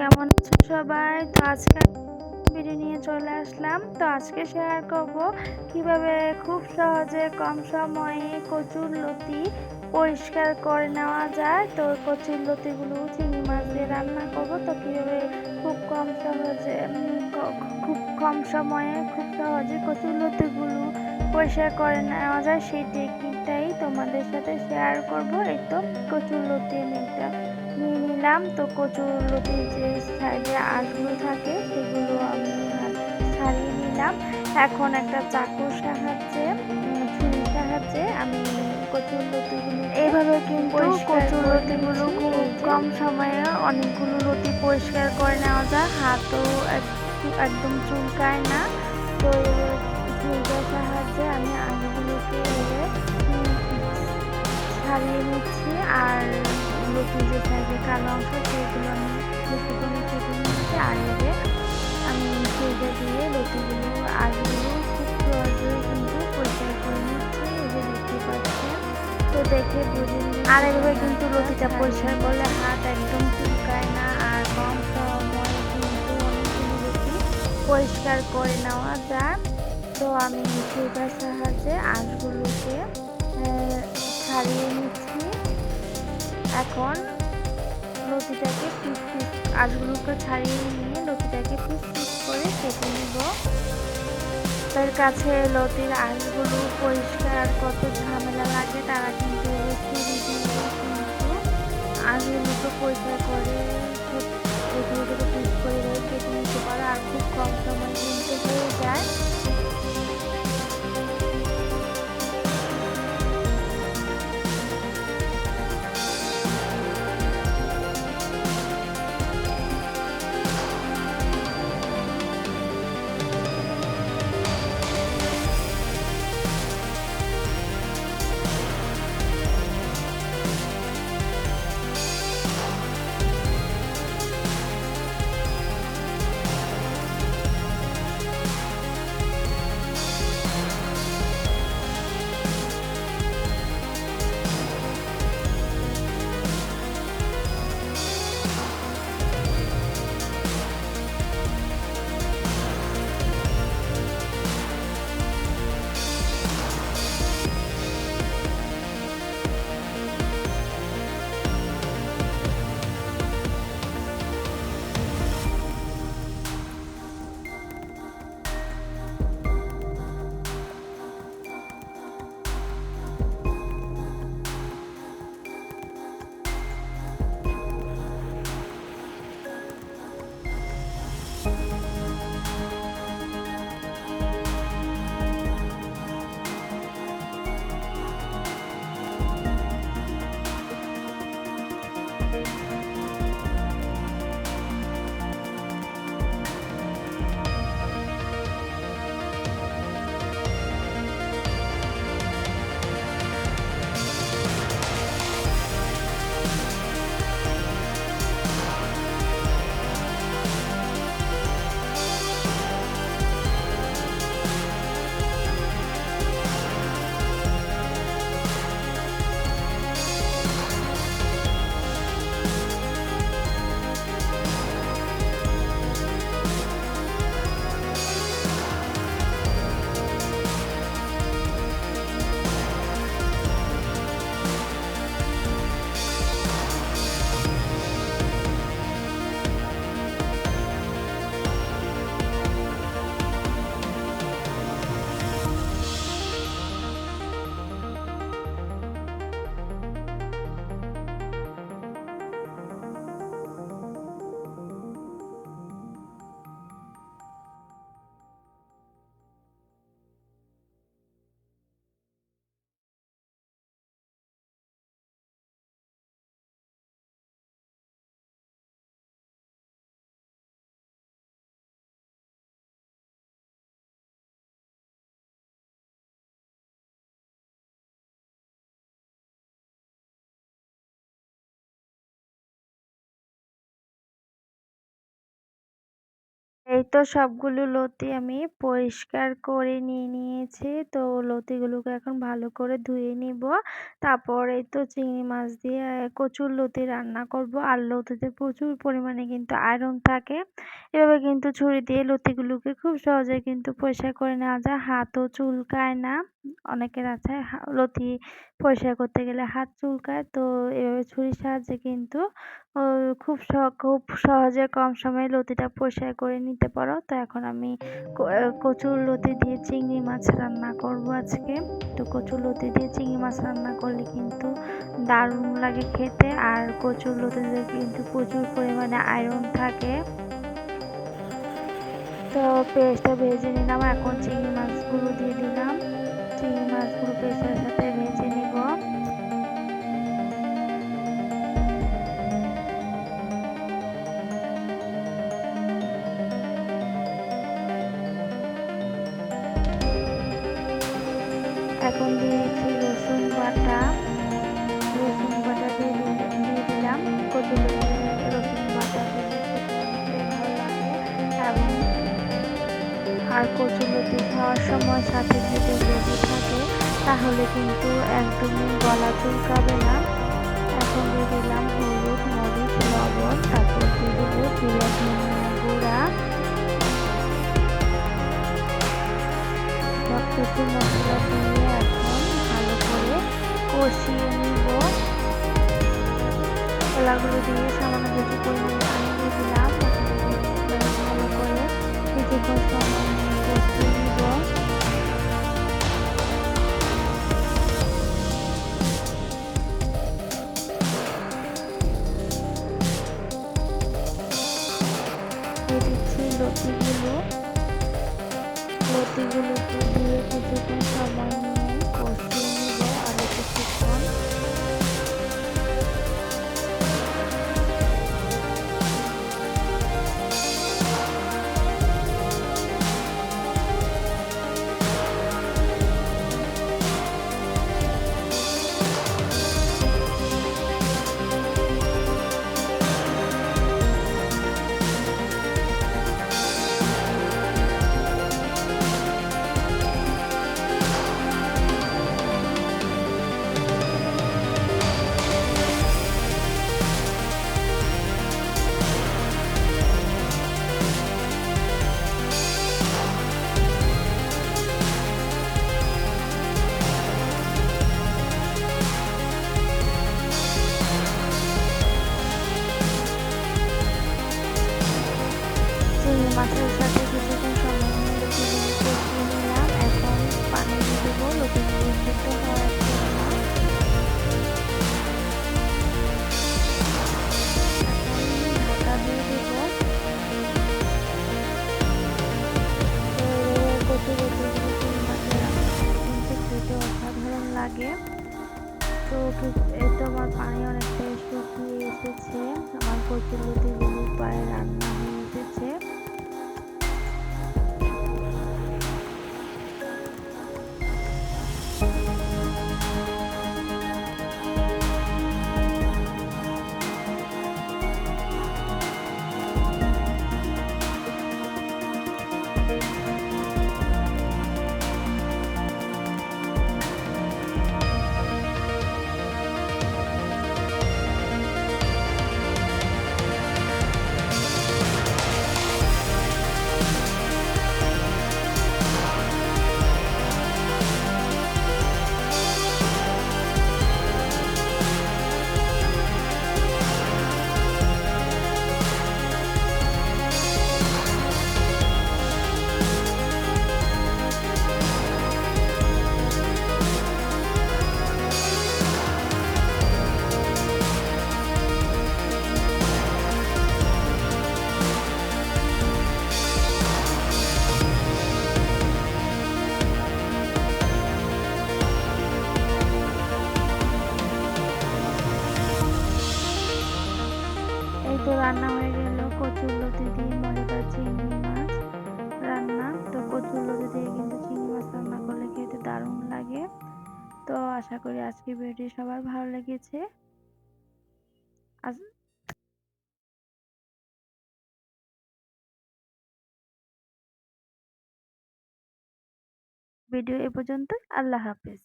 কেমন আছো সবাই? তো আজকে ভিডিও নিয়ে চলে আসলাম। তো আজকে শেয়ার করব কীভাবে খুব সহজে কম সময়ে কচুর লতি পরিষ্কার করে নেওয়া যায়। তো কচুর লতিগুলো চিংড়ি মাছ দিয়ে রান্না করব। তো কীভাবে খুব কম সহজে, খুব কম সময়ে খুব সহজে কচুর লতিগুলো পরিষ্কার করে নেওয়া যায় সেই টেকনিকটাই তোমাদের সাথে শেয়ার করব। এই তো কচুর লতি আমি নিলাম তো কচুর লতির যে সাইডে আঁশগুলো থাকে সেগুলো আমি হাত- ছাড়িয়ে নিলাম। এখন একটা চাকুর সাহায্যে ছুরির সাহায্যে আমি কচুর লতিগুলো এইভাবে কিন্তু কচুর লতিগুলো খুব কম সময়ে অনেকগুলো লতি পরিষ্কার করে নেওয়া যায়। হাতও এক- একদম চুলকায় না। তো ছুরিটার সাহায্যে আমি আলুগুলোকে ছাড়িয়ে নিচ্ছি। আর যে সাইডে কালো অংশ সেগুলো আমি করে কেটে নিচ্ছি আর এভাবে আমি সেইটা দিয়ে লতিগুলো আলুগুলো খুব সহজে কিন্তু পরিষ্কার করে নিচ্ছি এই যে দেখতে পাচ্ছেন। তো দেখে বুঝে আর এভাবে কিন্তু লতিটা পরিষ্কার করলে হাত একদম চুলকায় না আর কম সময়ে কিন্তু অনেকগুলো লতি পরিষ্কার করে নেওয়া যায়। তো আমি সেইটার সাহায্যে আঁশগুলোকে ছাড়িয়ে নিচ্ছি। এখন লতিটাকে পিস পিস আঁশগুলোকে ছাড়িয়ে নিয়ে লতিটাকে পিস পিস করে কেটে নিব। তার কাছে লতির আঁশগুলো পরিষ্কার, কত ঝামেলা লাগে তারা কিন্তু আঁশগুলোকে পরিষ্কার করে এগুলো থেকে পিস করে কেটে নিতে পারে আর খুব কম সময় কিন্তু হয়ে যায়। এই তো সবগুলো লতি আমি পরিষ্কার করে নিয়ে নিয়েছি। তো লতিগুলোকে এখন ভালো করে ধুয়ে নিব। তারপর এই তো চিংড়ি মাছ দিয়ে কচুর লতি রান্না করব। আর লতিতে প্রচুর পরিমাণে কিন্তু আয়রন থাকে। এভাবে কিন্তু ছুরি দিয়ে লতিগুলোকে খুব সহজে কিন্তু পরিষ্কার করে নেওয়া যায়। হাতও চুলকায় না। অনেকের আছে লতি পরিষ্কার করতে গেলে হাত চুলকায়। তো এভাবে ছুরির সাহায্যে কিন্তু খুব খুব সহজে কম সময়ে লতিটা পরিষ্কার করে নিতে পারো। তো এখন আমি কচুর লতি দিয়ে চিংড়ি মাছ রান্না করব আজকে। তো কচুর লতি দিয়ে চিংড়ি মাছ রান্না করলে কিন্তু দারুণ লাগে খেতে। আর কচুর লতিতে কিন্তু প্রচুর পরিমাণে আয়রন থাকে। তো পেস্টটা ভেজে নিলাম। এখন চিংড়ি মাছগুলো দিয়ে দিলাম। চিংড়ি মাছগুলো পেস্টের সাথে ভেজে নিব। এখন দিয়েছি রসুন বাটা। রসুন বাটা দিয়ে দিয়ে দিলাম। কচুর রসুন বাটা ভালো লাগে। এবং আর কচুলতি খাওয়ার সময় সাথে যদি লেবু থাকে, তাহলে কিন্তু একদমই গলা চুলকাবে না। এখন দিয়ে দিলাম হলুদ, মরিচ, লবণ, তারপর দিয়ে দেবো জিরা গুঁড়া। সব কিছু মশলা দিয়ে এখন ভালো করে কষিয়ে নিব। কলাগুলো দিয়ে সামান্য কিছু লতিগুলোকে দিয়ে কিছুক্ষণ সময় নিয়ে মাছের সাথে কিছুক্ষণ সময় নিয়ে লতিগুলো কষিয়ে নিলাম এখন পানি দেবো খেতে অসাধারণ লাগে তো আমার পানি অনেকটাই শুকিয়ে এসেছে আমার কচু লতিগুলো রান্না হয়ে আশা করি আজকের ভিডিওটি সবার ভালো লেগেছে। আজ ভিডিও এ পর্যন্ত আল্লাহ হাফেজ।